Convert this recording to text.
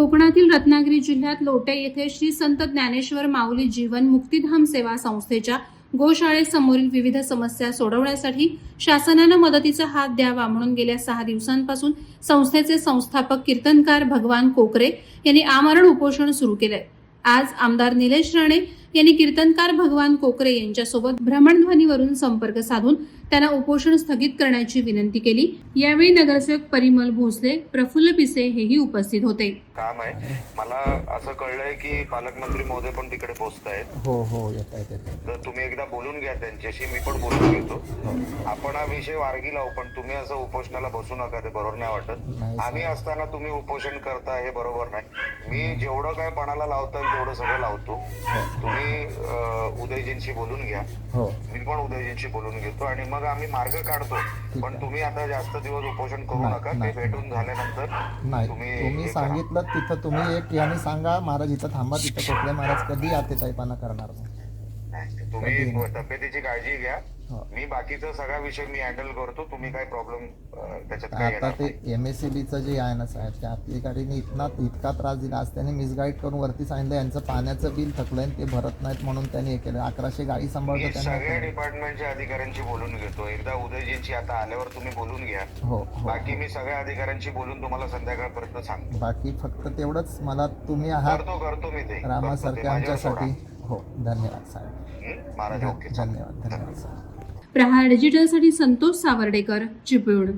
कोकणातील रत्नागिरी जिल्ह्यात लोटे येथे श्री संत ज्ञानेश्वर माऊली जीवन मुक्तिधाम सेवा संस्थेच्या गोशाळेसमोरील विविध समस्या सोडवण्यासाठी शासनानं मदतीचा हात द्यावा म्हणून गेल्या सहा दिवसांपासून संस्थेचे संस्थापक कीर्तनकार भगवान कोकरे यांनी आमरण उपोषण सुरू केलंय. आज आमदार निलेश राणे यांनी कीर्तनकार भगवान कोकरे यांच्यासोबत भ्रमणध्वनीवरून संपर्क साधून त्यांना उपोषण स्थगित करण्याची विनंती केली. यावेळी नगरसेवक परिमल भोसले प्रफुल्ल पिसे हेही उपस्थित होते. काम आहे मला असं कळलंय की पालकमंत्री महोदय पण तिकडे पोहोचत आहेत हो हो येत आहेत येत आहेत. तर तुम्ही एकदा बोलून घ्या त्यांच्याशी मी पण बोलून घेतो हो. आपण हा विषय वारगी लावू पण तुम्ही असं उपोषणाला बसू नका ते बरोबर नाही वाटत नाही. आम्ही असताना तुम्ही उपोषण करता हे बरोबर नाही मी जेवढं काय पणाला लावता येईल तेवढं सगळं लावतो तुम्ही अं, उदयजींशी बोलून घ्या हो मी पण उदयजींशी बोलून घेतो आणि मग आम्ही मार्ग काढतो पण आहे. तुम्ही आता जास्त दिवस उपोषण करू नाही, नका ते नाही. भेटून झाल्यानंतर नाही तुम्ही तुम्ही हे करा. सांगितलं तिथं तुम्ही एक याने सांगा महाराज इथं थांबा तिथं कोकळे महाराज कधी आतेताईपणा करणार नाही तुम्ही? तब्येतीची काळजी घ्या. मी बाकीचा सगळा विषय मी हँडल करतो. तुम्ही काय प्रॉब्लेम त्याच्यात काय आता येणार ते नाही. एम एस सी बीचं जे आहे ना साहेब त्या अधिकारीने इतना इतका त्रास दिला. आज त्यांनी मिसगाईड करून वरती सांगितलं यांचं पाण्याचं बिल थकलंय आणि ते भरत नाहीत म्हणून त्यांनी हे केलं. अकराशे गाडी मी सांभाळतो सगळ्या त्यांना डिपार्टमेंटच्या अधिकाऱ्यांशी बोलून घेतो. एकदा उदयजींची आता आल्यावर तुम्ही बोलून घ्या. हो हो बाकी मी सगळ्या अधिकाऱ्यांशी बोलून तुम्हाला संध्याकाळपर्यंत सांगतो. बाकी फक्त तेवढंच. मला तुम्ही आहात. करतो करतो मी ते. रामासारखे करतो ते. माझ्यावर आमच्यासाठी. हो धन्यवाद साहेब हं? धन्यवाद धन्यवाद साहेब प्रहार डिजिटलसाठी संतोष सावर्डेकर चिपळूण.